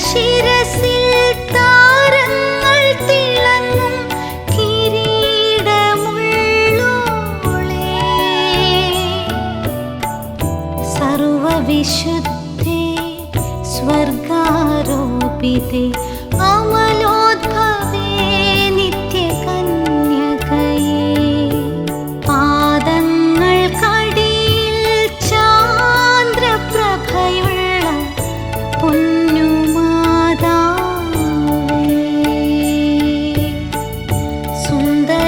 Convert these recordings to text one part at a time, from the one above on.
ശിരസിൽ താരങ്ങൾ തിളങ്ങും സ്വർഗാരോപിതേ അമലോദ്ഭവേ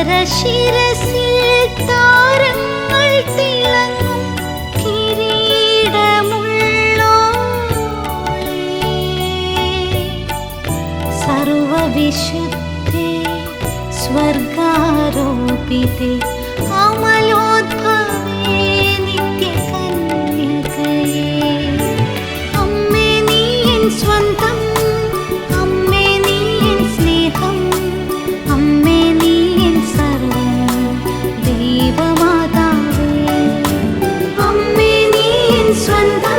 ശിരസിൽ താരങ്ങൾ തിളങ്ങും കിരീടമുള്ളോളേ അമ്മേ നീ എൻ സ്വന്തം നീ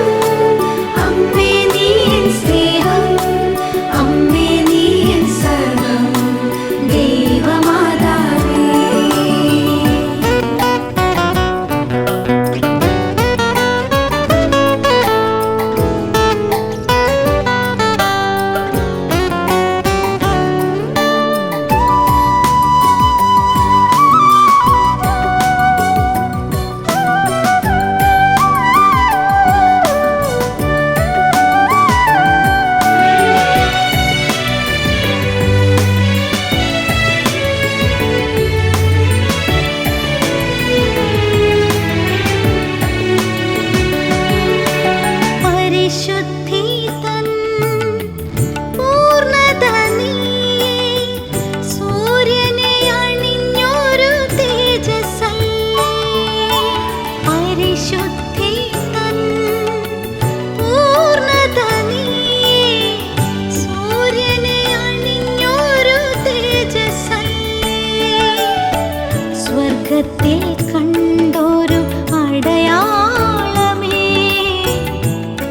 സ്വർഗത്തിൽ കണ്ടൊരു അടയാളമേ.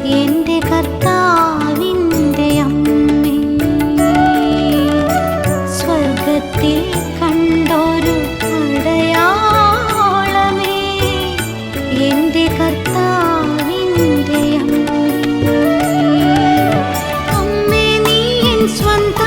എന്റെ കർത്താവിന്റെ അമ്മേ. സ്വർഗത്തിൽ കണ്ടൊരു അടയാളമേ. എന്റെ കർത്താവിന്റെ സ്വന്തം